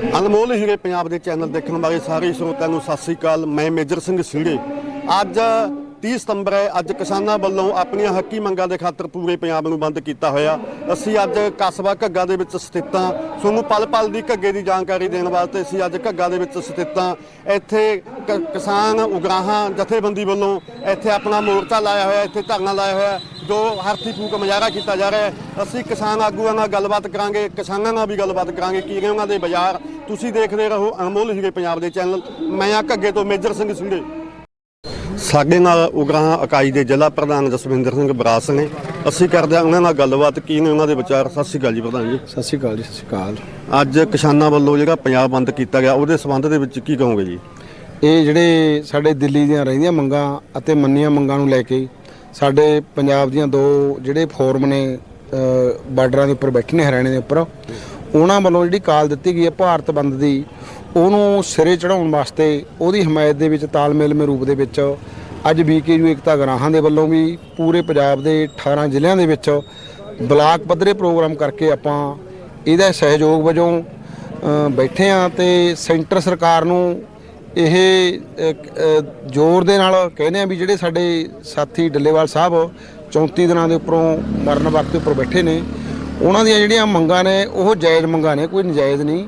ਅਨਮੋਲ ਹੀਰੇ ਪੰਜਾਬ ਦੇ ਚੈਨਲ ਦੇਖਣ ਵਾਲੇ ਸਾਰੇ ਸਰੋਤਿਆਂ ਨੂੰ ਸਤਿ ਸ੍ਰੀ ਅਕਾਲ। ਮੈਂ ਮੇਜਰ ਸਿੰਘ ਸਿੰਘੇ ਅੱਜ 30 ਸਤੰਬਰ ਹੈ। ਅੱਜ ਕਿਸਾਨਾਂ ਵੱਲੋਂ ਆਪਣੀਆਂ ਹੱਕੀ ਮੰਗਾਂ ਦੇ ਖਾਤਰ ਪੂਰੇ ਪੰਜਾਬ ਨੂੰ ਬੰਦ ਕੀਤਾ ਹੋਇਆ। ਅਸੀਂ ਅੱਜ ਕਸਬਾ ਘੱਗਾ ਦੇ ਵਿੱਚ ਸਥਿਤ ਹਾਂ। ਤੁਹਾਨੂੰ ਪਲ ਪਲ ਦੀ ਘੱਗੇ ਦੀ ਜਾਣਕਾਰੀ ਦੇਣ ਵਾਸਤੇ ਅਸੀਂ ਅੱਜ ਘੱਗਾ ਦੇ ਵਿੱਚ ਸਥਿਤ ਹਾਂ। ਇੱਥੇ ਕ- ਕਿਸਾਨ, ਉਗਰਾਹਾਂ, ਜਥੇਬੰਦੀ ਵੱਲੋਂ ਇੱਥੇ ਆਪਣਾ ਮੋਰਚਾ ਲਾਇਆ ਹੋਇਆ, ਇੱਥੇ ਧਰਨਾ ਲਾਇਆ ਹੋਇਆ। ਜੋ ਹਰਥੀ ਫੂਕ ਮੁਜ਼ਾਹਰਾ ਕੀਤਾ ਜਾ ਰਿਹਾ ਹੈ ਅਸੀਂ ਕਿਸਾਨ ਆਗੂਆਂ ਨਾਲ ਗੱਲਬਾਤ ਕਰਾਂਗੇ ਕਿਸਾਨਾਂ ਨਾਲ ਵੀ ਗੱਲਬਾਤ ਕਰਾਂਗੇ ਕੀ ਉਹਨਾਂ ਦੇ ਬਾਜ਼ਾਰ। ਤੁਸੀਂ ਦੇਖਦੇ ਰਹੋ ਅਨਮੋਲ ਹੀਰੇ ਪੰਜਾਬ ਦੇ ਚੈਨਲ। ਮੈਂ ਆ ਘੱਗੇ ਤੋਂ ਮੇਜਰ ਸਿੰਘ ਸਿੰਘੇ ਸਾਡੇ ਨਾਲ ਉਗਰਾਹਾਂ ਇਕਾਈ ਦੇ ਜ਼ਿਲ੍ਹਾ ਪ੍ਰਧਾਨ ਜਸਵਿੰਦਰ ਸਿੰਘ ਬਰਾਸ ਨੇ। ਅਸੀਂ ਕਰਦੇ ਹਾਂ ਉਹਨਾਂ ਨਾਲ ਗੱਲਬਾਤ ਕੀ ਨੇ ਉਹਨਾਂ ਦੇ ਵਿਚਾਰ। ਸਤਿ ਸ਼੍ਰੀ ਅਕਾਲ ਜੀ ਪ੍ਰਧਾਨ ਜੀ। ਸਤਿ ਸ਼੍ਰੀ ਅਕਾਲ ਜੀ ਸਤਿ ਸ਼੍ਰੀ ਅਕਾਲ। ਅੱਜ ਕਿਸਾਨਾਂ ਵੱਲੋਂ ਜਿਹੜਾ ਪੰਜਾਬ ਬੰਦ ਕੀਤਾ ਗਿਆ ਉਹਦੇ ਸੰਬੰਧ ਦੇ ਵਿੱਚ ਕੀ ਕਹੋਗੇ ਜੀ? ਇਹ ਜਿਹੜੇ ਸਾਡੇ ਦਿੱਲੀ ਦੀਆਂ ਰਹਿੰਦੀਆਂ ਮੰਗਾਂ ਅਤੇ ਮੰਨੀਆਂ ਮੰਗਾਂ ਨੂੰ ਲੈ ਕੇ ਸਾਡੇ ਪੰਜਾਬ ਦੀਆਂ ਦੋ ਜਿਹੜੇ ਫੋਰਮ ਨੇ ਅ, ਬਾਰਡਰਾਂ ਦੇ ਉੱਪਰ ਬੈਠੇ ਨੇ ਹਰਿਆਣੇ ਦੇ ਉੱਪਰ ਉਹਨਾਂ ਵੱਲੋਂ ਜਿਹੜੀ ਕਾਲ ਦਿੱਤੀ ਗਈ ਹੈ ਭਾਰਤ ਬੰਦ ਦੀ ਉਹਨੂੰ ਸਿਰੇ ਚੜਾਉਣ ਵਾਸਤੇ ਉਹਦੀ ਹਮਾਇਤ ਦੇ ਵਿੱਚ ਤਾਲਮੇਲ ਤਾਲਮੇਲਮੇ ਰੂਪ ਦੇ ਵਿੱਚ ਅੱਜ ਬੀਕੇਯੂ ਏਕਤਾ ਗਰਾਹਾਂ ਦੇ ਵੱਲੋਂ ਵੀ ਪੂਰੇ ਪੰਜਾਬ ਦੇ 18 ਜ਼ਿਲ੍ਹਿਆਂ ਦੇ ਵਿੱਚ ਬਲਾਕ ਪੱਧਰੇ ਪ੍ਰੋਗਰਾਮ ਕਰਕੇ ਆਪਾਂ ਇਹਦਾ ਸਹਿਯੋਗ ਵਜੋਂ ਬੈਠੇ ਆ ਤੇ ਸੈਂਟਰ ਸਰਕਾਰ ਨੂੰ ਇਹ ਜ਼ੋਰ ਦੇ ਨਾਲ ਕਹਿੰਦੇ ਆ ਵੀ ਜਿਹੜੇ ਸਾਡੇ ਸਾਥੀ ਡੱਲੇਵਾਲ ਸਾਹਿਬ 34 ਦਿਨਾਂ ਦੇ ਉੱਪਰੋਂ ਮਰਨ ਵਕਤ ਉੱਪਰ ਬੈਠੇ ਨੇ, ਉਹਨਾਂ ਦੀਆਂ ਜਿਹੜੀਆਂ ਮੰਗਾਂ ਨੇ, ਉਹ ਜਾਇਜ਼ ਮੰਗਾਂ ਨੇ, ਕੋਈ ਨਜਾਇਜ਼ ਨਹੀਂ।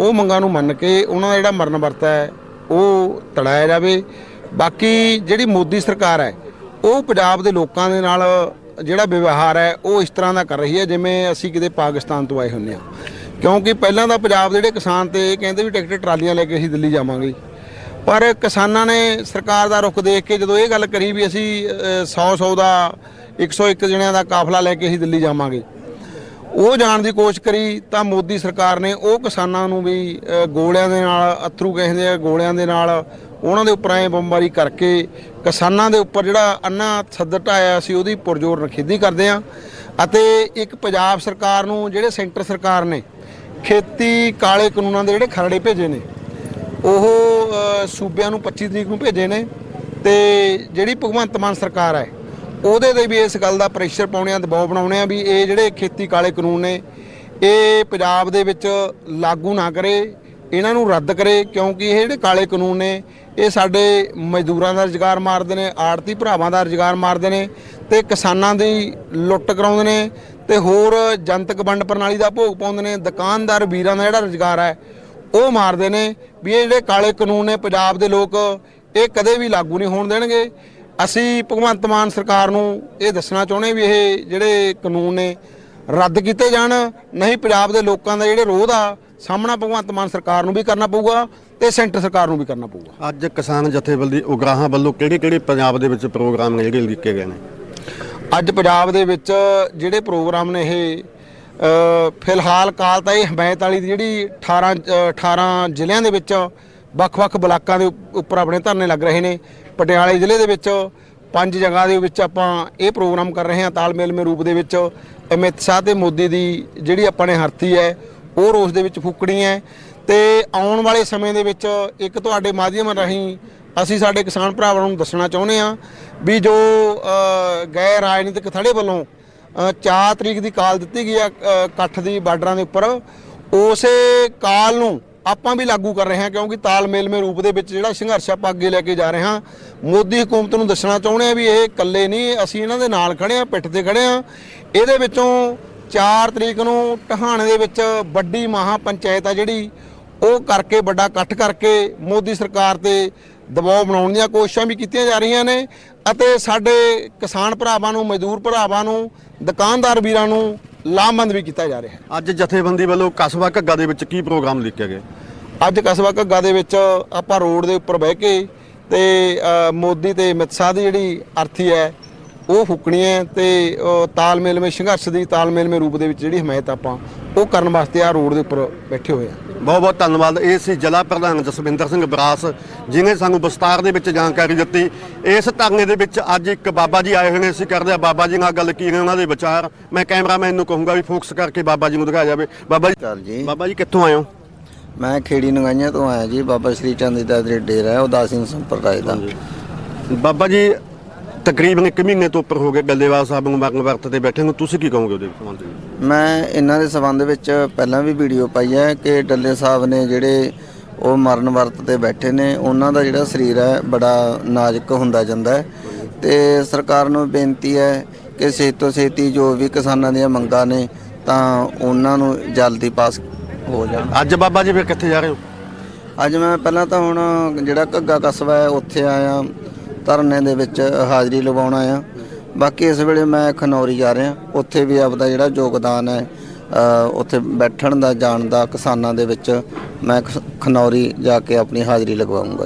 ਉਹ ਮੰਗਾਂ ਨੂੰ ਮੰਨ ਕੇ ਉਹਨਾਂ ਦਾ ਜਿਹੜਾ ਮਰਨ ਵਰਤਾ ਹੈ, ਉਹ ਤੜਾਇਆ ਜਾਵੇ। ਬਾਕੀ ਜਿਹੜੀ ਮੋਦੀ ਸਰਕਾਰ ਹੈ, ਉਹ ਪੰਜਾਬ ਦੇ ਲੋਕਾਂ ਦੇ ਨਾਲ ਜਿਹੜਾ ਵਿਵਹਾਰ ਹੈ, ਉਹ ਇਸ ਤਰ੍ਹਾਂ ਦਾ ਕਰ ਰਹੀ ਹੈ, ਜਿਵੇਂ ਅਸੀਂ ਕਿਤੇ ਪਾਕਿਸਤਾਨ ਤੋਂ ਆਏ ਹੁੰਨੇ ਆ ਕਿਉਂਕਿ ਪਹਿਲਾਂ ਤਾਂ ਪੰਜਾਬ ਦੇ ਜਿਹੜੇ ਕਿਸਾਨ ਤੇ ਇਹ ਕਹਿੰਦੇ ਵੀ ਟਰੈਕਟਰ ਟਰਾਲੀਆਂ ਲੈ ਕੇ ਅਸੀਂ ਦਿੱਲੀ ਜਾਵਾਂਗੇ। ਪਰ ਕਿਸਾਨਾਂ ਨੇ ਸਰਕਾਰ ਦਾ ਰੁਖ ਦੇਖ ਕੇ ਜਦੋਂ ਇਹ ਗੱਲ ਕਰੀ ਵੀ ਅਸੀਂ 100 100 ਦਾ 101 ਜਣਿਆਂ ਦਾ ਕਾਫਲਾ ਲੈ ਕੇ ਅਸੀਂ ਦਿੱਲੀ ਜਾਵਾਂਗੇ, ਉਹ ਜਾਣ ਦੀ ਕੋਸ਼ਿਸ਼ ਕਰੀ ਤਾਂ ਮੋਦੀ ਸਰਕਾਰ ਨੇ ਉਹ ਕਿਸਾਨਾਂ ਨੂੰ ਵੀ ਗੋਲਿਆਂ ਦੇ ਨਾਲ ਅਥਰੂ ਕਹਿੰਦੇ ਆ, ਗੋਲਿਆਂ ਦੇ ਨਾਲ ਉਹਨਾਂ ਦੇ ਉੱਪਰ ਐ ਬੰਬਾਰੀ ਕਰਕੇ ਕਿਸਾਨਾਂ ਦੇ ਉੱਪਰ ਜਿਹੜਾ ਅੰਨਾ ਸੱਦ ਢਾਇਆ ਸੀ ਉਹਦੀ ਪੁਰਜੋਰ ਨਖੇਦੀ ਕਰਦੇ ਆ ਅਤੇ ਇੱਕ ਪੰਜਾਬ ਸਰਕਾਰ ਨੂੰ ਜਿਹੜੇ ਸੈਂਟਰ ਸਰਕਾਰ ਨੇ ਖੇਤੀ ਕਾਲੇ ਕਾਨੂੰਨਾਂ ਦੇ ਜਿਹੜੇ ਖਰੜੇ ਭੇਜੇ ਨੇ, ਉਹ ਸੂਬਿਆਂ ਨੂੰ 25 ਤਰੀਕ ਨੂੰ ਭੇਜੇ ਨੇ ਤੇ ਜਿਹੜੀ ਭਗਵੰਤ ਮਾਨ ਸਰਕਾਰ ਹੈ, ਉਹਦੇ ਤੇ ਵੀ ਇਸ ਗੱਲ ਦਾ ਪ੍ਰੈਸ਼ਰ ਪਾਉਣੇ ਆ, ਦਬਾਅ ਬਣਾਉਣੇ ਆ ਵੀ ਇਹ ਜਿਹੜੇ ਖੇਤੀ ਕਾਲੇ ਕਾਨੂੰਨ ਨੇ, ਇਹ ਪੰਜਾਬ ਦੇ ਵਿੱਚ ਲਾਗੂ ਨਾ ਕਰੇ, ਇਹਨਾਂ ਨੂੰ ਰੱਦ ਕਰੇ, ਕਿਉਂਕਿ ਇਹ ਜਿਹੜੇ ਕਾਲੇ ਕਾਨੂੰਨ ਨੇ, ਇਹ ਸਾਡੇ ਮਜ਼ਦੂਰਾਂ ਦਾ ਰੁਜ਼ਗਾਰ ਮਾਰਦੇ ਨੇ ਆੜਤੀ ਭਰਾਵਾਂ ਦਾ ਰੁਜ਼ਗਾਰ ਮਾਰਦੇ ਨੇ ਤੇ ਕਿਸਾਨਾਂ ਦੀ ਲੁੱਟ ਕਰਾਉਂਦੇ ਨੇ ਤੇ ਹੋਰ ਜਨਤਕ ਵੰਡ ਪ੍ਰਣਾਲੀ ਦਾ ਭੋਗ ਪਾਉਂਦੇ ਨੇ, ਦੁਕਾਨਦਾਰ ਵੀਰਾਂ ਦਾ ਜਿਹੜਾ ਰੁਜ਼ਗਾਰ ਹੈ ਉਹ ਮਾਰਦੇ ਨੇ ਵੀ ਇਹ ਜਿਹੜੇ ਕਾਲੇ ਕਾਨੂੰਨ ਨੇ ਪੰਜਾਬ ਦੇ ਲੋਕ ਇਹ ਕਦੇ ਵੀ ਲਾਗੂ ਨਹੀਂ ਹੋਣ ਦੇਣਗੇ। ਅਸੀਂ ਭਗਵੰਤ ਮਾਨ ਸਰਕਾਰ ਨੂੰ ਇਹ ਦੱਸਣਾ ਚਾਹੁੰਦੇ ਵੀ ਇਹ ਜਿਹੜੇ ਕਾਨੂੰਨ ਨੇ ਰੱਦ ਕੀਤੇ ਜਾਣ ਨਹੀਂ ਪੰਜਾਬ ਦੇ ਲੋਕਾਂ ਦਾ ਜਿਹੜੇ ਰੋਧ ਆ ਸਾਹਮਣਾ ਭਗਵੰਤ ਮਾਨ ਸਰਕਾਰ ਨੂੰ ਵੀ ਕਰਨਾ ਪਊਗਾ ਤੇ ਸੈਂਟਰ ਸਰਕਾਰ ਨੂੰ ਵੀ ਕਰਨਾ ਪਊਗਾ। ਅੱਜ ਕਿਸਾਨ ਜਥੇਬੰਦੀ ਉਗਰਾਹਾਂ ਵੱਲੋਂ ਕਿਹੜੇ ਕਿਹੜੇ ਪੰਜਾਬ ਦੇ ਵਿੱਚ ਪ੍ਰੋਗਰਾਮ ਨੇ ਜਿਹੜੇ ਲਿਖੇ ਗਏ ਨੇ? ਅੱਜ ਪੰਜਾਬ ਦੇ ਵਿੱਚ ਜਿਹੜੇ ਪ੍ਰੋਗਰਾਮ ਨੇ ਇਹ ਫਿਲਹਾਲ ਕਾਲ ਤਾਂ ਇਹ ਹਮਾਇਤ ਵਾਲੀ ਦੀ ਜਿਹੜੀ 18 ਅ, 18 ਜ਼ਿਲ੍ਹਿਆਂ ਦੇ ਵਿੱਚ ਵੱਖ-ਵੱਖ ਬਲਾਕਾਂ ਦੇ ਉੱਪਰ ਆਪਣੇ ਧਰਨੇ ਲੱਗ ਰਹੇ ਨੇ। ਪਟਿਆਲੇ ਜ਼ਿਲ੍ਹੇ ਦੇ ਵਿੱਚ ਪੰਜ ਜਗ੍ਹਾ ਦੇ ਵਿੱਚ ਆਪਾਂ ਇਹ ਪ੍ਰੋਗਰਾਮ ਕਰ ਰਹੇ ਹਾਂ ਤਾਲਮੇਲ ਮੇ ਰੂਪ ਦੇ ਵਿੱਚ। ਅਮਿਤ ਸ਼ਾਹ ਤੇ ਮੋਦੀ ਦੀ ਜਿਹੜੀ ਆਪਾਂ ਨੇ ਹਰਤੀ ਹੈ ਉਹ ਰੋਸ ਦੇ ਵਿੱਚ ਫੂਕਣੀ ਹੈ। ਤੇ ਆਉਣ ਵਾਲੇ ਸਮੇਂ ਦੇ ਵਿੱਚ ਇੱਕ ਤੁਹਾਡੇ ਮਾਧਿਅਮ ਰਾਹੀਂ ਅਸੀਂ ਸਾਡੇ ਕਿਸਾਨ ਭਰਾਵਾਂ ਨੂੰ ਦੱਸਣਾ ਚਾਹੁੰਦੇ ਹਾਂ ਵੀ ਜੋ ਗੈਰ ਰਾਜਨੀਤਿਕ ਥੜੇ ਵੱਲੋਂ 4 ਤਰੀਕ ਦੀ ਕਾਲ ਦਿੱਤੀ ਗਈ ਆ ਇਕੱਠ ਦੀ ਬਾਰਡਰਾਂ ਦੇ ਉੱਪਰ। ਉਸੇ ਕਾਲ ਨੂੰ ਆਪਾਂ ਵੀ ਲਾਗੂ ਕਰ ਰਹੇ ਹਾਂ, ਕਿਉਂਕਿ ਤਾਲਮੇਲ ਰੂਪ ਦੇ ਵਿੱਚ ਜਿਹੜਾ ਸੰਘਰਸ਼ ਆਪਾਂ ਅੱਗੇ ਲੈ ਕੇ ਜਾ ਰਹੇ ਹਾਂ, ਮੋਦੀ ਹਕੂਮਤ ਨੂੰ ਦੱਸਣਾ ਚਾਹੁੰਦੇ ਆ ਵੀ ਇਹ ਇਕੱਲੇ ਨਹੀਂ, ਅਸੀਂ ਇਹਨਾਂ ਦੇ ਨਾਲ ਖੜੇ ਆ ਪਿੱਠ ਤੇ ਖੜੇ ਆ ਇਹਦੇ ਵਿੱਚੋਂ 4 ਤਰੀਕ ਨੂੰ ਟਹਾਣੇ ਦੇ ਵਿੱਚ ਵੱਡੀ ਮਹਾ ਪੰਚਾਇਤ ਆ ਜਿਹੜੀ, ਉਹ ਕਰਕੇ ਵੱਡਾ ਇਕੱਠ ਕਰਕੇ ਮੋਦੀ ਸਰਕਾਰ ਤੇ ਦਬਾਅ ਬਣਾਉਣ ਦੀਆਂ ਕੋਸ਼ਿਸ਼ਾਂ ਵੀ ਕੀਤੀਆਂ ਜਾ ਰਹੀਆਂ ਨੇ ਅਤੇ ਸਾਡੇ ਕਿਸਾਨ ਭਰਾਵਾਂ ਨੂੰ ਮਜ਼ਦੂਰ ਭਰਾਵਾਂ ਨੂੰ ਦੁਕਾਨਦਾਰ ਵੀਰਾਂ ਨੂੰ ਲਾਮਬੰਦ ਵੀ ਕੀਤਾ ਜਾ ਰਿਹਾ ਹੈ। ਅੱਜ ਜਥੇਬੰਦੀ ਵੱਲੋਂ ਕਸਬਾ ਘੱਗਾ ਦੇ ਵਿੱਚ ਕੀ ਪ੍ਰੋਗਰਾਮ ਲਿਖੇ ਗਏ ਅੱਜ ਕਸਬਾ ਘੱਗਾ ਦੇ ਵਿੱਚ ਆਪਾਂ ਰੋਡ ਦੇ ਉੱਪਰ ਬਹਿ ਕੇ ਤੇ ਮੋਦੀ ਤੇ ਅਮਿਤ ਸ਼ਾਹ ਦੀ ਜਿਹੜੀ ਅਰਥੀ ਹੈ ਉਹ ਫੁੱਕਣੀ ਹੈ ਤੇ ਤਾਲਮੇਲ ਮੇ ਸੰਘਰਸ਼ ਦੀ ਤਾਲਮੇਲ ਮੇ ਰੂਪ ਦੇ ਵਿੱਚ ਜਿਹੜੀ ਹਮਾਇਤ ਆਪਾਂ ਉਹ ਕਰਨ ਵਾਸਤੇ ਆ ਰੋਡ ਦੇ ਉੱਪਰ ਬੈਠੇ ਹੋਏ ਆ ਬਹੁਤ ਬਹੁਤ ਧੰਨਵਾਦ। ਇਹ ਸੀ ਜ਼ਿਲ੍ਹਾ ਪ੍ਰਧਾਨ ਜਸਵਿੰਦਰ ਸਿੰਘ ਬਰਾਸ ਜਿਨੇ ਸਾਨੂੰ ਵਿਸਤਾਰ ਦੇ ਵਿੱਚ ਜਾਣਕਾਰੀ ਦਿੱਤੀ। ਇਸ ਧਰਨੇ ਦੇ ਵਿੱਚ ਅੱਜ ਇੱਕ ਬਾਬਾ ਜੀ ਆਏ ਹੋਏ ਨੇ ਅਸੀਂ ਕਰਦੇ ਆ ਬਾਬਾ ਜੀ ਨਾਲ ਗੱਲ ਕੀ ਨੇ ਉਹਨਾਂ ਦੇ ਵਿਚਾਰ। ਮੈਂ ਕੈਮਰਾਮੈਨ ਨੂੰ ਕਹੂੰਗਾ ਵੀ ਫੋਕਸ ਕਰਕੇ ਬਾਬਾ ਜੀ ਨੂੰ ਦਿਖਾਇਆ ਜਾਵੇ। ਬਾਬਾ ਜੀ ਬਾਬਾ ਜੀ ਕਿੱਥੋਂ ਆਏ ਹੋ? ਮੈਂ ਖੇੜੀ ਨਗਾਈਆਂ ਤੋਂ ਆਇਆ ਜੀ ਬਾਬਾ ਸ਼੍ਰੀ ਚੰਦ ਜੀ ਦਾ ਡੇਰਾ ਹੈ ਉਦਾਸੀਨ ਸੰਪਰਦਾਇ ਦਾ। ਬਾਬਾ ਜੀ ਤਕਰੀਬਨ 1 ਮਹੀਨੇ ਤੋਂ ਉੱਪਰ ਹੋ ਗਏ ਗੱਲੇਵਾਲ ਸਾਹਿਬ ਨੂੰ ਮਰਨ ਵਰਤ ਤੇ ਬੈਠੇ ਨੂੰ। ਤੁਸੀਂ ਕੀ ਕਹੋਗੇ ਉਹਦੇ ਸੰਬੰਧ ਵਿੱਚ? ਮੈਂ ਇਹਨਾਂ ਦੇ ਸਬੰਧ ਵਿੱਚ ਪਹਿਲਾਂ ਵੀ ਵੀਡੀਓ ਪਾਈ ਹੈ ਕਿ ਡੱਲੇ ਸਾਹਿਬ ਨੇ ਜਿਹੜੇ ਉਹ ਮਰਨ ਵਰਤ ਤੇ ਬੈਠੇ ਨੇ ਉਹਨਾਂ ਦਾ ਜਿਹੜਾ ਸਰੀਰ ਹੈ ਬੜਾ ਨਾਜ਼ੁਕ ਹੁੰਦਾ ਜਾਂਦਾ ਹੈ। ਤੇ ਸਰਕਾਰ ਨੂੰ ਬੇਨਤੀ ਹੈ ਕਿ ਛੇਤੀ ਤੋਂ ਛੇਤੀ ਜੋ ਵੀ ਕਿਸਾਨਾਂ ਦੀਆਂ ਮੰਗਾਂ ਨੇ ਤਾਂ ਉਹਨਾਂ ਨੂੰ ਜਲਦੀ ਪਾਸ ਹੋ ਜਾਣ। ਅੱਜ ਬਾਬਾ ਜੀ ਫਿਰ ਕਿੱਥੇ ਜਾ ਰਹੇ ਹੋ? ਅੱਜ ਮੈਂ ਪਹਿਲਾਂ ਤਾਂ ਹੁਣ ਜਿਹੜਾ ਘੱਗਾ ਕਸਬਾ ਹੈ ਉੱਥੇ ਆਇਆ। ਧਰਨੇ ਦੇ ਵਿੱਚ ਹਾਜ਼ਰੀ ਲਵਾਉਣ ਆ ਬਾਕੀ ਇਸ ਵੇਲੇ ਮੈਂ ਖਨੌਰੀ ਜਾ ਰਿਹਾ। ਉੱਥੇ ਵੀ ਆਪਦਾ ਜਿਹੜਾ ਯੋਗਦਾਨ ਹੈ ਉੱਥੇ ਬੈਠਣ ਦਾ, ਜਾਣ ਦਾ ਕਿਸਾਨਾਂ ਦੇ ਵਿੱਚ ਮੈਂ ਖ- ਖਨੌਰੀ ਜਾ ਕੇ ਆਪਣੀ ਹਾਜ਼ਰੀ ਲਗਵਾਉਂਗਾ